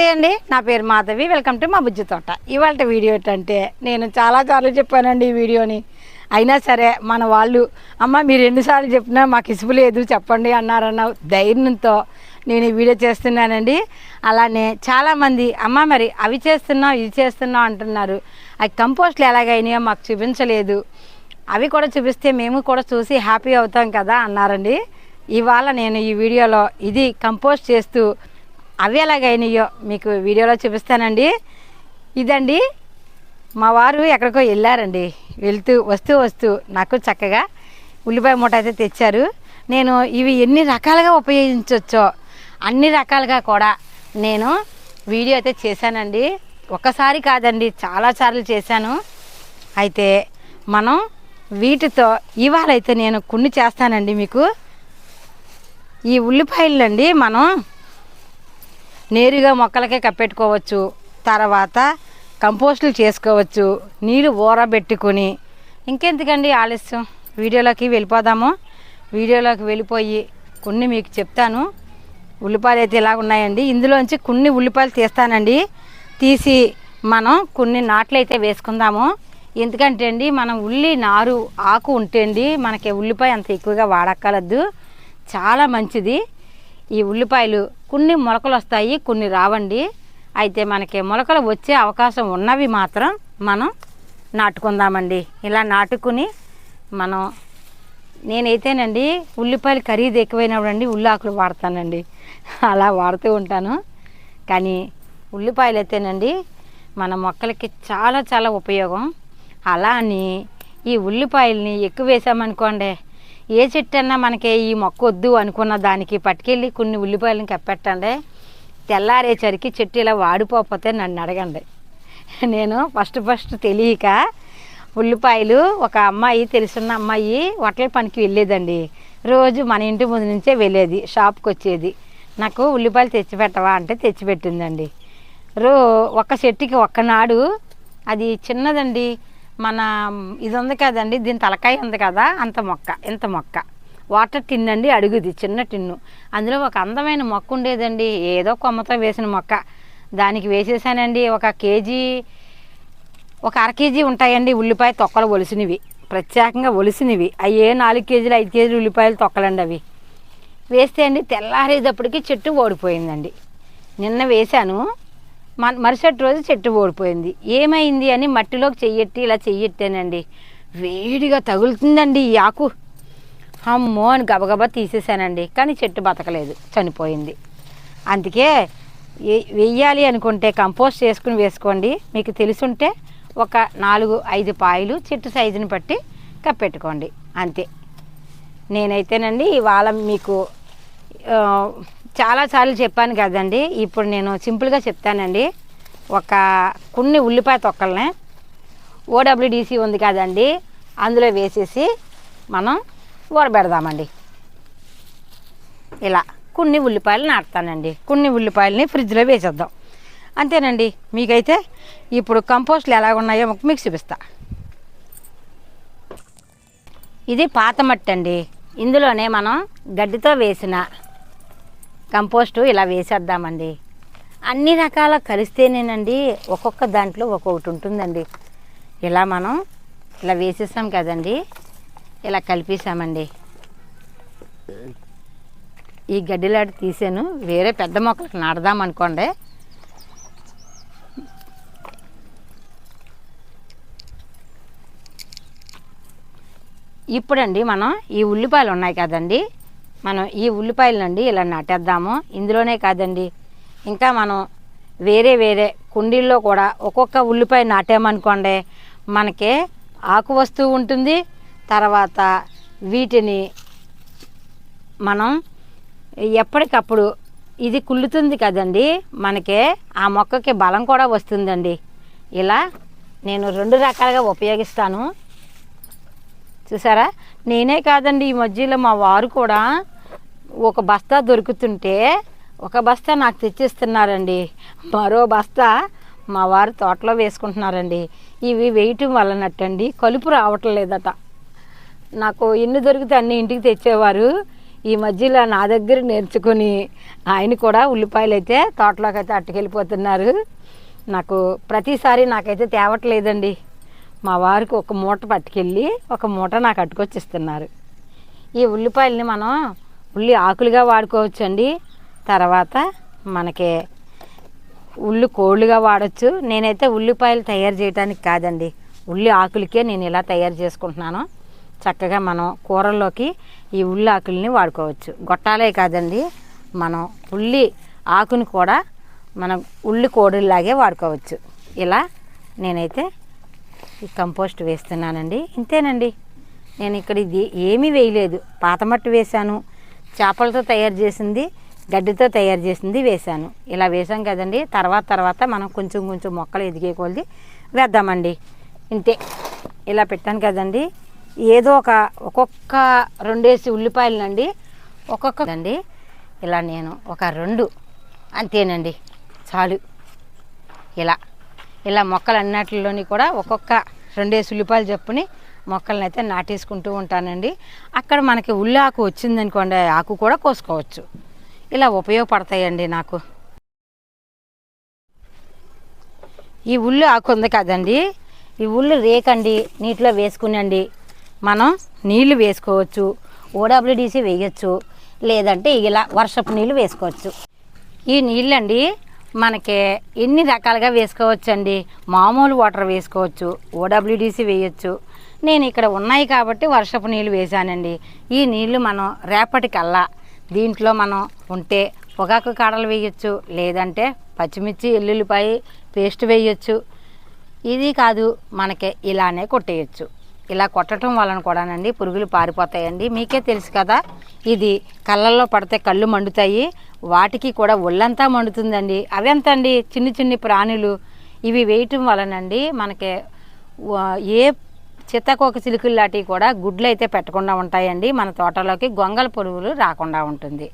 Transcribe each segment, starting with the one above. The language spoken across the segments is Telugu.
నమస్తే అండి. నా పేరు మాధవి. వెల్కమ్ టు మా బుజ్జి తోట. ఇవాళ వీడియో ఏంటంటే నేను చాలా సార్లు చెప్పానండి ఈ వీడియోని. అయినా సరే మన వాళ్ళు అమ్మ మీరు ఎన్నిసార్లు చెప్పినా మాకు ఇసుపు లేదు చెప్పండి అన్నారన్న ధైర్యంతో నేను ఈ వీడియో చేస్తున్నానండి. అలానే చాలామంది అమ్మ మరి అవి చేస్తున్నావు ఇవి చేస్తున్నావు అంటున్నారు. అవి కంపోస్ట్లు ఎలాగైనాయో మాకు చూపించలేదు. అవి కూడా చూపిస్తే మేము కూడా చూసి హ్యాపీ అవుతాం కదా అన్నారండి. ఇవాళ నేను ఈ వీడియోలో ఇది కంపోస్ట్ చేస్తూ అవి ఎలాగైనాయో మీకు వీడియోలో చూపిస్తానండి. ఇదండి మా వారు ఎక్కడికో వెళ్ళారండి. వెళ్తూ వస్తూ వస్తూ నాకు చక్కగా ఉల్లిపాయ మూట అయితే తెచ్చారు. నేను ఇవి ఎన్ని రకాలుగా ఉపయోగించవచ్చో అన్ని రకాలుగా కూడా నేను వీడియో అయితే చేశానండి. ఒక్కసారి కాదండి చాలాసార్లు చేశాను. అయితే మనం వీటితో ఇవాళ అయితే నేను కొన్ని చేస్తానండి మీకు. ఈ ఉల్లిపాయలండి మనం నేరుగా మొక్కలకే కప్పెట్టుకోవచ్చు. తర్వాత కంపోస్టులు చేసుకోవచ్చు. నీళ్ళు ఊరబెట్టుకొని. ఇంకెందుకండి ఆలస్యం? వీడియోలోకి వెళ్ళిపోదాము. వీడియోలోకి వెళ్ళిపోయి కొన్ని మీకు చెప్తాను. ఉల్లిపాయలు అయితే ఇలా ఉన్నాయండి. ఇందులోంచి కొన్ని ఉల్లిపాయలు తీస్తానండి. తీసి మనం కొన్ని నాట్లు అయితే వేసుకుందాము. ఎందుకంటే అండి మనం ఉల్లి నారు ఆకు ఉంటే అండి మనకి ఉల్లిపాయ అంత ఎక్కువగా వాడక్కలద్దు చాలా మంచిది. ఈ ఉల్లిపాయలు కొన్ని మొలకలు వస్తాయి కొన్ని రావండి. అయితే మనకి మొలకలు వచ్చే అవకాశం ఉన్నవి మాత్రం మనం నాటుకుందామండి. ఇలా నాటుకుని మనం నేనైతేనండి ఉల్లిపాయలు ఖరీదు ఎక్కువైనప్పుడు అండి ఉల్లాకులు వాడతానండి. అలా వాడుతూ ఉంటాను. కానీ ఉల్లిపాయలు అయితేనండి మన మొక్కలకి చాలా చాలా ఉపయోగం. అలా అని ఈ ఉల్లిపాయల్ని ఎక్కువ వేసామనుకోండి ఏ చెట్టు అన్నా మనకి ఈ మొక్క వద్దు అనుకున్న దానికి పట్టుకెళ్ళి కొన్ని ఉల్లిపాయలను కప్పెట్టండి. తెల్లారేసరికి చెట్టు ఇలా వాడిపోతే నన్ను అడగండి. నేను ఫస్ట్ ఫస్ట్ తెలియక ఉల్లిపాయలు ఒక అమ్మాయి తెలుసున్న అమ్మాయి హోటల్ పనికి వెళ్ళేదండి. రోజు మన ఇంటి ముందు నుంచే వెళ్ళేది షాప్కి వచ్చేది. నాకు ఉల్లిపాయలు తెచ్చిపెట్టవా అంటే తెచ్చిపెట్టిందండి రో ఒక చెట్టుకి ఒక్కనాడు అది చిన్నదండి. మన ఇది ఉంది కదండి దీని తలకాయ ఉంది కదా అంత మొక్క ఇంత మొక్క. వాటర్ టిన్ అండి అడుగుది చిన్న టిన్ను. అందులో ఒక అందమైన మొక్క ఉండేదండి ఏదో కొమ్మతో వేసిన మొక్క. దానికి వేసేసానండి ఒక కేజీ ఒక అర కేజీ ఉంటాయండి ఉల్లిపాయ తొక్కలు ఒలిసినవి. ప్రత్యేకంగా ఒలిసినవి. అవి ఏ నాలుగు కేజీలు ఐదు కేజీలు ఉల్లిపాయలు తొక్కలండి అవి. వేస్తే అండి తెల్లారేటప్పటికి చెట్టు ఓడిపోయిందండి. నిన్న వేశాను మరుసటి రోజు చెట్టు ఓడిపోయింది ఏమైంది అని మట్టిలోకి చెయ్యెట్టి ఇలా చెయ్యెట్టానండి. వేడిగా తగులుతుందండి ఈ ఆకు. అమ్మో అని గబగబా తీసేసానండి కానీ చెట్టు బతకలేదు చనిపోయింది. అందుకే వెయ్యాలి అనుకుంటే కంపోస్ట్ చేసుకుని వేసుకోండి. మీకు తెలుసుంటే ఒక నాలుగు ఐదు పాయలు చెట్టు సైజుని బట్టి కప్పెట్టుకోండి. అంతే. నేనైతేనండి ఇవాళ మీకు చాలాసార్లు చెప్పాను కదండి. ఇప్పుడు నేను సింపుల్గా చెప్తానండి. ఒక కొన్ని ఉల్లిపాయ తొక్కల్ని ఓడబ్ల్యూడిసి ఉంది కదండి. అందులో వేసేసి మనం ఊరబెడదామండి. ఇలా కొన్ని ఉల్లిపాయలు నాటుతానండి. కొన్ని ఉల్లిపాయలని ఫ్రిడ్జ్లో వేసేద్దాం. అంతేనండి. మీకైతే ఇప్పుడు కంపోస్ట్లు ఎలా ఉన్నాయో మీకు చూపిస్తా. ఇది పాత మట్టి అండి ఇందులోనే మనం గడ్డితో వేసిన కంపోస్టు ఇలా వేసేద్దామండి. అన్ని రకాల కలిస్తేనేనండి ఒక్కొక్క దాంట్లో ఒక్కొక్కటి ఉంటుందండి. ఇలా మనం ఇలా వేసేసాం కదండి. ఇలా కలిపేసామండి. ఈ గడ్డిలాంటి తీసాను. వేరే పెద్ద మొక్కలకు నాడదాం అనుకోండి. ఇప్పుడండి మనం ఈ ఉల్లిపాయలు ఉన్నాయి కదండి. మనం ఈ ఉల్లిపాయలండి ఇలా నాటేద్దాము. ఇందులోనే కాదండి ఇంకా మనం వేరే వేరే కుండీల్లో కూడా ఒక్కొక్క ఉల్లిపాయ నాటామనుకోండి మనకి ఆకు వస్తూ ఉంటుంది. తర్వాత వీటిని మనం ఎప్పటికప్పుడు ఇది కుళ్ళుతుంది కదండి మనకి ఆ మొక్కకి బలం కూడా వస్తుందండి. ఇలా నేను రెండు రకాలుగా ఉపయోగిస్తాను. చూసారా? నేనే కాదండి ఈ మధ్యలో మా వారు కూడా ఒక బస్తా దొరుకుతుంటే ఒక బస్తా నాకు తెచ్చిస్తున్నారండి. మరో బస్తా మా వారు తోటలో వేసుకుంటున్నారండి. ఇవి వేయటం వలనట్టండి కలుపు రావటం లేదట నాకు ఎన్ని దొరికితే అన్ని ఇంటికి తెచ్చేవారు. ఈ మధ్యలో నా దగ్గర నేర్చుకుని ఆయన కూడా ఉల్లిపాయలు అయితే తోటలోకి అయితే అట్టుకెళ్ళిపోతున్నారు. నాకు ప్రతిసారి నాకైతే తేవట్లేదండి. మా వారికి ఒక మూట పట్టుకెళ్ళి ఒక మూట నాకు అట్టుకొచ్చిస్తున్నారు. ఈ ఉల్లిపాయలని మనం ఉల్లి ఆకులుగా వాడుకోవచ్చు అండి తర్వాత మనకి ఉల్లి కోళ్ళుగా వాడచ్చు. నేనైతే ఉల్లిపాయలు తయారు చేయడానికి కాదండి. ఉల్లి ఆకులకే నేను ఇలా తయారు చేసుకుంటున్నాను. చక్కగా మనం కూరల్లోకి ఈ ఉల్లి ఆకుల్ని వాడుకోవచ్చు. గొట్టాలే కాదండి. మనం ఉల్లి ఆకుని కూడా మనం ఉల్లి కోడిలాగే వాడుకోవచ్చు. ఇలా నేనైతే ఈ కంపోస్ట్ వేస్తున్నానండి. ఇంతేనండి. నేను ఇక్కడ ఇది ఏమీ వేయలేదు. పాత మట్టి వేశాను. చేపలతో తయారు చేసింది గడ్డితో తయారు చేసింది వేశాను. ఇలా వేసాం కదండి. తర్వాత తర్వాత మనం కొంచెం కొంచెం మొక్కలు ఎదిగే కొలది వేద్దామండి. ఇంతే. ఇలా పెట్టాను కదండి. ఏదో ఒక ఒక్కొక్క రెండేసి ఉల్లిపాయలనండి ఒక్కొక్క అండి. ఇలా నేను ఒక రెండు. అంతేనండి. చాలు. ఇలా. ఇలా మొక్కలు అన్నిటిలోని కూడా ఒక్కొక్క రెండేసి ఉల్లిపాయలు చెప్పుని మొక్కలను అయితే నాటేసుకుంటూ ఉంటానండి. అక్కడ మనకి ఉల్లి ఆకు వచ్చిందనుకోండి ఆకు కూడా కోసుకోవచ్చు. ఇలా ఉపయోగపడతాయండి నాకు. ఈ ఉల్లి ఆకు ఉంది కదండి ఈ ఉల్లి రేకండి నీటిలో వేసుకునండి. మనం నీళ్ళు వేసుకోవచ్చు ఓడబ్ల్యూడిసి వేయచ్చు లేదంటే ఇలా వర్షపు నీళ్ళు వేసుకోవచ్చు. ఈ నీళ్ళండి మనకి ఎన్ని రకాలుగా వేసుకోవచ్చండి? మామూలు వాటర్ వేసుకోవచ్చు ఓడబ్ల్యూడిసి వేయచ్చు. నేను ఇక్కడ ఉన్నాయి కాబట్టి వర్షపు నీళ్ళు వేశానండి. ఈ నీళ్ళు మనం రేపటికల్లా దీంట్లో మనం ఉంటే పొగాకు కాడలు వేయచ్చు లేదంటే పచ్చిమిర్చి ఎల్లుల్లిపాయ పేస్ట్ వేయచ్చు. ఇది కాదు మనకి ఇలానే కొట్టేయచ్చు. ఇలా కొట్టడం వలన కూడానండి పురుగులు పారిపోతాయండి. మీకే తెలుసు కదా ఇది కళ్ళల్లో పడితే కళ్ళు మండుతాయి వాటికి కూడా ఒళ్ళంతా మండుతుందండి. అవెంతండి అండి చిన్ని చిన్ని ప్రాణులు. ఇవి వేయటం వలనండి మనకి ఏ చిత్తకోక చిలుకలు లాంటివి కూడా గుడ్లు అయితే పెట్టకుండా ఉంటాయండి. మన తోటలోకి గొంగల పురుగులు రాకుండా ఉంటుంది.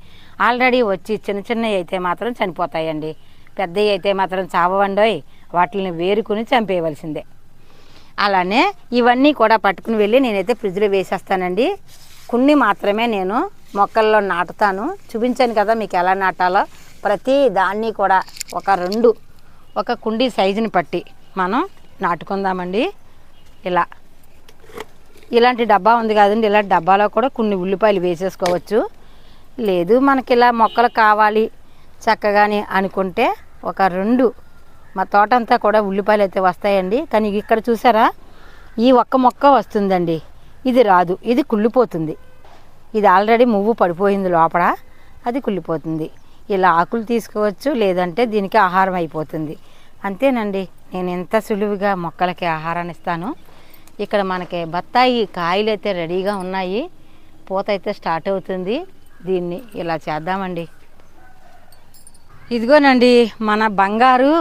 ఆల్రెడీ వచ్చి చిన్న చిన్నవి అయితే మాత్రం చనిపోతాయండి. పెద్దవి అయితే మాత్రం చావవండోయ్ వాటిని వేరుకుని చంపేయవలసిందే. అలానే ఇవన్నీ కూడా పట్టుకుని వెళ్ళి నేనైతే ఫ్రిడ్జ్లో వేసేస్తానండి. కొన్ని మాత్రమే నేను మొక్కల్లో నాటుతాను. చూపించాను కదా మీకు ఎలా నాటాలో. ప్రతి దాన్ని కూడా ఒక రెండు ఒక కుండీ సైజుని పట్టి మనం నాటుకుందామండి. ఇలా. ఇలాంటి డబ్బా ఉంది కదండి. ఇలాంటి డబ్బాలో కూడా కొన్ని ఉల్లిపాయలు వేసేసుకోవచ్చు. లేదు మనకి ఇలా మొక్కలు కావాలి చక్కగాని అనుకుంటే ఒక రెండు మా తోట అంతా కూడా ఉల్లిపాయలు అయితే వస్తాయండి. కానీ ఇక్కడ చూసారా? ఈ ఒక్క మొక్క వస్తుందండి. ఇది రాదు. ఇది కుళ్ళిపోతుంది. ఇది ఆల్రెడీ మువ్వు పడిపోయింది లోపల. అది కుళ్ళిపోతుంది. ఇలా ఆకులు తీసుకోవచ్చు లేదంటే దీనికి ఆహారం అయిపోతుంది. అంతేనండి. నేను ఎంత సులువుగా మొక్కలకి ఆహారాన్ని ఇస్తాను. ఇక్కడ మనకి బత్తాయి కాయలు అయితే రెడీగా ఉన్నాయి. పూత అయితే స్టార్ట్ అవుతుంది. దీన్ని ఇలా చేద్దామండి. ఇదిగోనండి మన బంగారు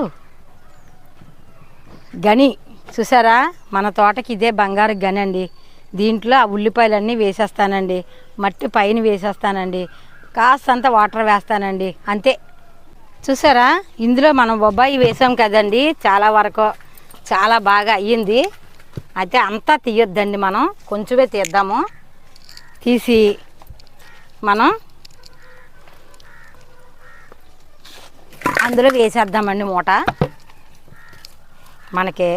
గని చూసారా? మన తోటకి ఇదే బంగారు గని అండి దీంట్లో ఆ ఉల్లిపాయలన్నీ వేసేస్తానండి. మట్టి పైన వేసేస్తానండి. కాస్తంత వాటర్ వేస్తానండి. అంతే. చూసారా? ఇందులో మనం బొబ్బాయి వేసాం కదండి చాలా వరకు. చాలా బాగా అయ్యింది. అయితే అంతా తీయొద్దండి మనం. కొంచెమే తీద్దాము. తీసి మనం అందులో వేసేద్దామండి మూట. మనకి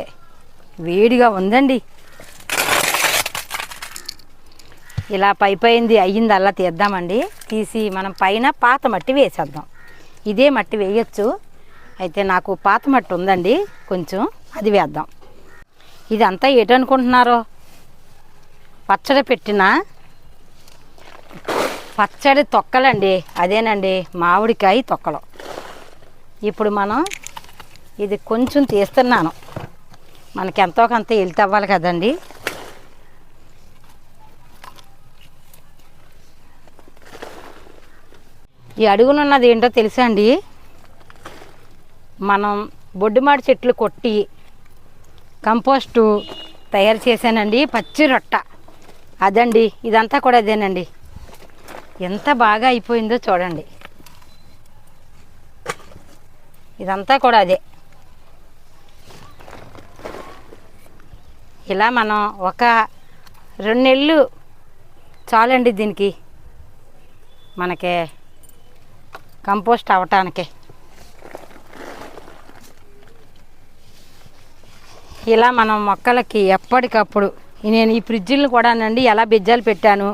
వేడిగా ఉందండి. ఇలా పై పైంది అయ్యింది అలా తీద్దామండి. తీసి మనం పైన పాత మట్టి వేసేద్దాం. ఇదే మట్టి వేయచ్చు. అయితే నాకు పాత మట్టి ఉందండి. కొంచెం అది వేద్దాం. ఇదంతా ఏటనుకుంటున్నారో? పచ్చడి పెట్టిన పచ్చడి తొక్కలండి. అదేనండి మామిడికాయ తొక్కలు. ఇప్పుడు మనం ఇది కొంచెం తీస్తున్నాను. మనకి ఎంతో కొంత వెళ్తే అవ్వాలి కదండి. ఈ అడుగునున్నది ఏంటో తెలుసా అండి? మనం బొడ్డుమాడి చెట్లు కొట్టి కంపోస్టు తయారు చేశానండి పచ్చి రొట్ట. అదండి ఇదంతా కూడా అదేనండి ఎంత బాగా అయిపోయిందో చూడండి. ఇదంతా కూడా అదే. ఇలా మనం ఒక రెండు నెలలు చాలండి దీనికి మనకి కంపోస్ట్ అవ్వటానికి. ఇలా మనం మొక్కలకి ఎప్పటికప్పుడు నేను ఈ ఫ్రిడ్జ్లను కూడానండి ఎలా బిజ్జాలు పెట్టాను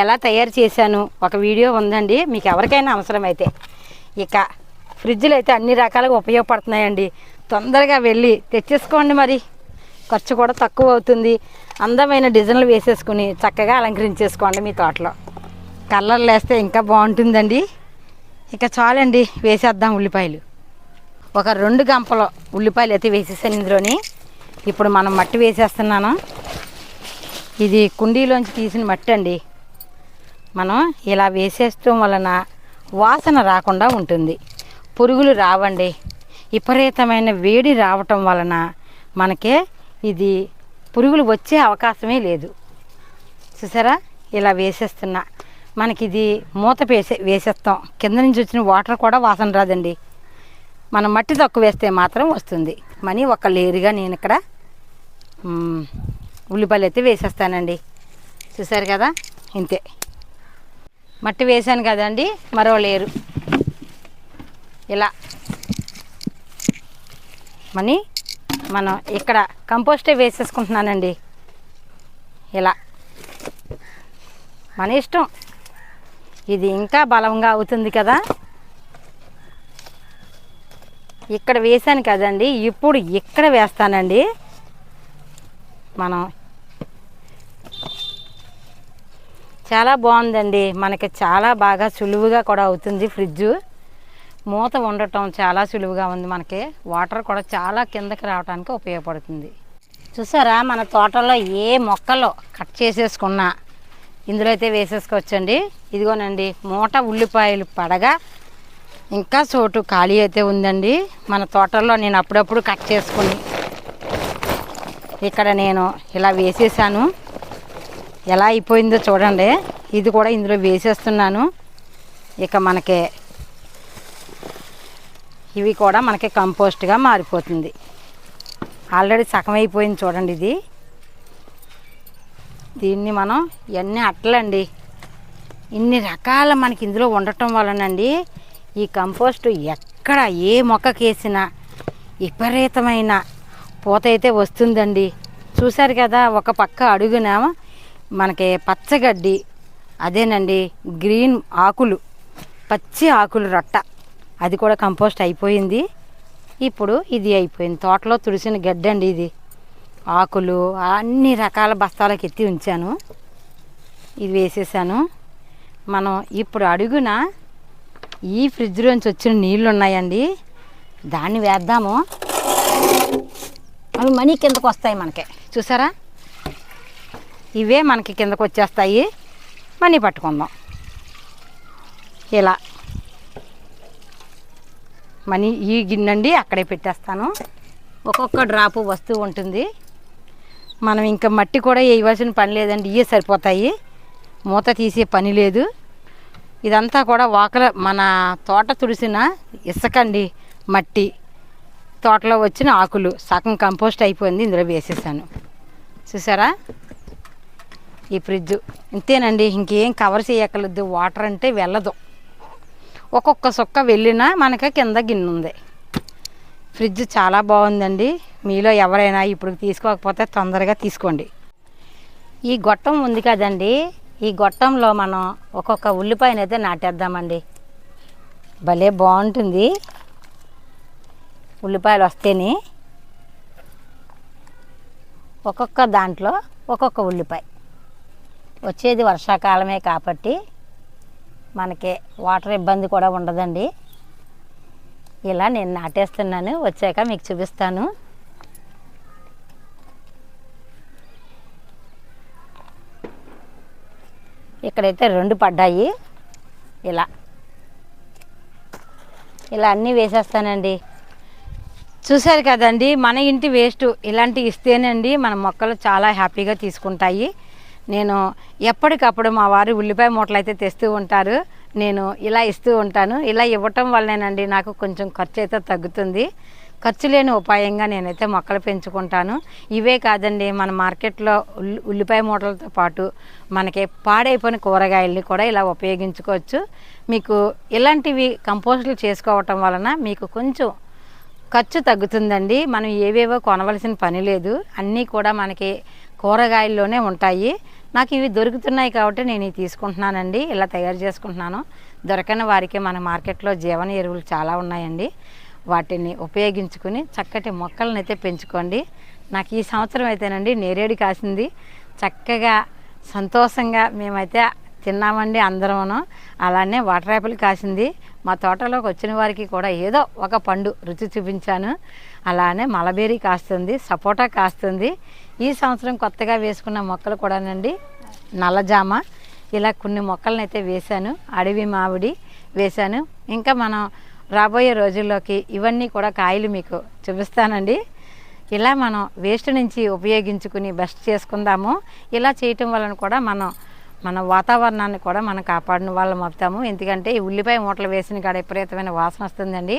ఎలా తయారు చేశాను ఒక వీడియో ఉందండి మీకు ఎవరికైనా అవసరమైతే. ఇక ఫ్రిడ్జ్లు అయితే అన్ని రకాలుగా ఉపయోగపడుతున్నాయండి. తొందరగా వెళ్ళి తెచ్చేసుకోండి మరి. ఖర్చు కూడా తక్కువ అవుతుంది. అందమైన డిజైన్లు వేసేసుకుని చక్కగా అలంకరించేసుకోండి మీ తోటలో. కలర్లు వేస్తే ఇంకా బాగుంటుందండి. ఇక చాలండి వేసేద్దాం ఉల్లిపాయలు. ఒక రెండు గంపలు ఉల్లిపాయలు అయితే వేసేసాను ఇందులోని. ఇప్పుడు మనం మట్టి వేసేస్తున్నాను. ఇది కుండీలోంచి తీసిన మట్టి అండి. మనం ఇలా వేసేయటం వలన వాసన రాకుండా ఉంటుంది. పురుగులు రావండి. విపరీతమైన వేడి రావటం వలన మనకే ఇది పురుగులు వచ్చే అవకాశమే లేదు. చూసారా? ఇలా వేసేస్తున్నా. మనకి ఇది మూత వేసే వేసేస్తాం. కింద నుంచి వచ్చిన వాటర్ కూడా వాసన రాదండి. మనం మట్టి తక్కువ వేస్తే మాత్రం వస్తుంది. మనీ ఒక లేరుగా నేను ఇక్కడ ఉల్లిపల్లి ఉల్లిపాయలు అయితే వేసేస్తానండి. చూసారు కదా? ఇంతే. మట్టి వేసాను కదండి మరో లేరు. ఇలా. మనీ మనం ఇక్కడ కంపోస్టే వేసేసుకుంటున్నానండి. ఇలా. మన ఇష్టం. ఇది ఇంకా బలంగా అవుతుంది కదా. ఇక్కడ వేసాను కదండి. ఇప్పుడు ఇక్కడ వేస్తానండి. మనం చాలా బాగుందండి. మనకి చాలా బాగా సులువుగా కూడా అవుతుంది ఫ్రిడ్జ్. మూత ఉండటం చాలా సులువుగా ఉంది మనకి. వాటర్ కూడా చాలా కిందకి రావడానికి ఉపయోగపడుతుంది. చూసారా మన తోటలో ఏ మొక్కలో కట్ చేసేసుకున్నా ఇందులో అయితే వేసేసుకోవచ్చండి. ఇదిగోనండి మూట ఉల్లిపాయలు పడగా ఇంకా చోటు ఖాళీ అయితే ఉందండి. మన తోటల్లో నేను అప్పుడప్పుడు కట్ చేసుకుని ఇక్కడ నేను ఇలా వేసేసాను. ఎలా అయిపోయిందో చూడండి. ఇది కూడా ఇందులో వేసేస్తున్నాను. ఇక మనకి ఇవి కూడా మనకి కంపోస్ట్గా మారిపోతుంది. ఆల్రెడీ సగం అయిపోయింది చూడండి ఇది. దీన్ని మనం ఇవన్నీ అట్లండి ఇన్ని రకాల మనకి ఇందులో ఉండటం వలనండి ఈ కంపోస్ట్ ఎక్కడ ఏ మొక్కకేసినా విపరీతమైన పూత అయితే వస్తుందండి. చూశారు కదా ఒక పక్క అడుగున మనకి పచ్చగడ్డి అదేనండి గ్రీన్ ఆకులు పచ్చి ఆకులు రొట్ట. అది కూడా కంపోస్ట్ అయిపోయింది. ఇప్పుడు ఇది అయిపోయింది. తోటలో తుడిసిన గడ్డి అండి ఇది. ఆకులు అన్ని రకాల బస్తాలకు ఎత్తి ఉంచాను. ఇది వేసేసాను. మనం ఇప్పుడు అడుగున ఈ ఫ్రిడ్జ్లోంచి వచ్చిన నీళ్ళు ఉన్నాయండి దాన్ని వేద్దాము. అవి మనీ కిందకు వస్తాయి మనకి. చూసారా? ఇవే మనకి కిందకు వచ్చేస్తాయి. మనీ పట్టుకుందాం. ఇలా. మనీ ఈ గిన్నెండి అక్కడే పెట్టేస్తాను. ఒక్కొక్క డ్రాపు వస్తూ ఉంటుంది. మనం ఇంకా మట్టి కూడా వేయవలసిన పని లేదండి ఇవే సరిపోతాయి. మూత తీసే పని లేదు. ఇదంతా కూడా వాకల మన తోట తుడిసిన ఇసుకండి మట్టి. తోటలో వచ్చిన ఆకులు సగం కంపోస్ట్ అయిపోయింది ఇందులో వేసేసాను. చూసారా? ఈ ఫ్రిడ్జ్. ఇంతేనండి ఇంకేం కవర్ చేయక్కర్లేదు వాటర్ అంటే వెళ్ళదు. ఒక్కొక్క సుక్క వెళ్ళినా మనకి కింద గిన్నె ఉంది. ఫ్రిడ్జ్ చాలా బాగుందండి. మీలో ఎవరైనా ఇప్పుడు తీసుకోకపోతే తొందరగా తీసుకోండి. ఈ గొట్టం ఉంది కదండి. ఈ గొట్టంలో మనం ఒక్కొక్క ఉల్లిపాయనైతే నాటేద్దామండి. భలే బాగుంటుంది. ఉల్లిపాయలు వస్తేనే ఒక్కొక్క దాంట్లో ఒక్కొక్క ఉల్లిపాయ. వచ్చేది వర్షాకాలమే కాబట్టి మనకి వాటర్ ఇబ్బంది కూడా ఉండదండి. ఇలా నేను నాటేస్తున్నాను వచ్చాక మీకు చూపిస్తాను. ఇక్కడైతే రెండు పడ్డాయి. ఇలా. ఇలా అన్నీ వేసేస్తానండి. చూశారు కదండి మన ఇంటి వేస్ట్ ఇలాంటివి ఇస్తేనండి మన మొక్కలు చాలా హ్యాపీగా తీసుకుంటాయి. నేను ఎప్పటికప్పుడు మా వారు ఉల్లిపాయ మూటలు అయితే తెస్తూ ఉంటారు. నేను ఇలా ఇస్తూ ఉంటాను. ఇలా ఇవ్వటం వల్లనేనండి నాకు కొంచెం ఖర్చు అయితే తగ్గుతుంది. ఖర్చు లేని ఉపాయంగా నేనైతే మొక్కలు పెంచుకుంటాను. ఇవే కాదండి మన మార్కెట్లో ఉల్లి ఉల్లిపాయ మూటలతో పాటు మనకి పాడైపోయిన కూరగాయల్ని కూడా ఇలా ఉపయోగించుకోవచ్చు. మీకు ఇలాంటివి కంపోస్టులు చేసుకోవటం వలన మీకు కొంచెం ఖర్చు తగ్గుతుందండి. మనం ఏవేవో కొనవలసిన పని లేదు. అన్నీ కూడా మనకి కూరగాయల్లోనే ఉంటాయి. నాకు ఇవి దొరుకుతున్నాయి కాబట్టి నేను ఇవి తీసుకుంటున్నానండి. ఇలా తయారు చేసుకుంటున్నాను. దొరకని వారికి మన మార్కెట్లో జీవన ఎరువులు చాలా ఉన్నాయండి. వాటిని ఉపయోగించుకుని చక్కటి మొక్కలను అయితే పెంచుకోండి. నాకు ఈ సంవత్సరం అయితేనండి నేరేడు కాసింది. చక్కగా సంతోషంగా మేమైతే తిన్నామండి అందరమును. అలానే వాటర్ యాపిల్ కాసింది. మా తోటలోకి వచ్చిన వారికి కూడా ఏదో ఒక పండు రుచి చూపించాను. అలానే మలబేరీ కాస్తుంది సపోటా కాస్తుంది. ఈ సంవత్సరం కొత్తగా వేసుకున్న మొక్కలు కూడానండి. నల్లజామ ఇలా కొన్ని మొక్కలను అయితే వేశాను. అడవి మామిడి వేశాను. ఇంకా మనం రాబోయే రోజుల్లోకి ఇవన్నీ కూడా కాయలు మీకు చూపిస్తానండి. ఇలా మనం వేస్ట్ నుంచి ఉపయోగించుకుని బెస్ట్ చేసుకుందాము. ఇలా చేయటం వలన కూడా మనం మన వాతావరణాన్ని కూడా మనం కాపాడిన వాళ్ళం అవుతాము. ఎందుకంటే ఈ ఉల్లిపాయ మూటలు వేసిన కాడ విపరీతమైన వాసన వస్తుందండి.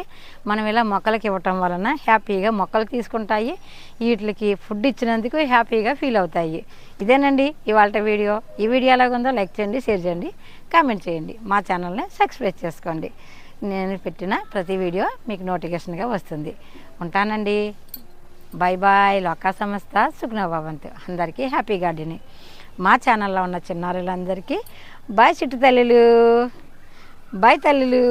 మనం ఇలా మొక్కలకి ఇవ్వటం వలన హ్యాపీగా మొక్కలు తీసుకుంటాయి. వీటికి ఫుడ్ ఇచ్చినందుకు హ్యాపీగా ఫీల్ అవుతాయి. ఇదేనండి ఇవాళ వీడియో. ఈ వీడియో ఎలాగుందో లైక్ చేయండి షేర్ చేయండి కామెంట్ చేయండి. మా ఛానల్ని సబ్స్క్రైబ్ చేసుకోండి. నేను పెట్టిన ప్రతి వీడియో మీకు నోటిఫికేషన్గా వస్తుంది. ఉంటానండి. బాయ్ బాయ్ లోకా సంస్థ సుఖ్నభవంతు అందరికీ హ్యాపీ గార్డెనింగ్. మా ఛానల్లో ఉన్న చిన్నారులందరికీ బాయ్ చిట్టు తల్లులు బాయ్ తల్లులు.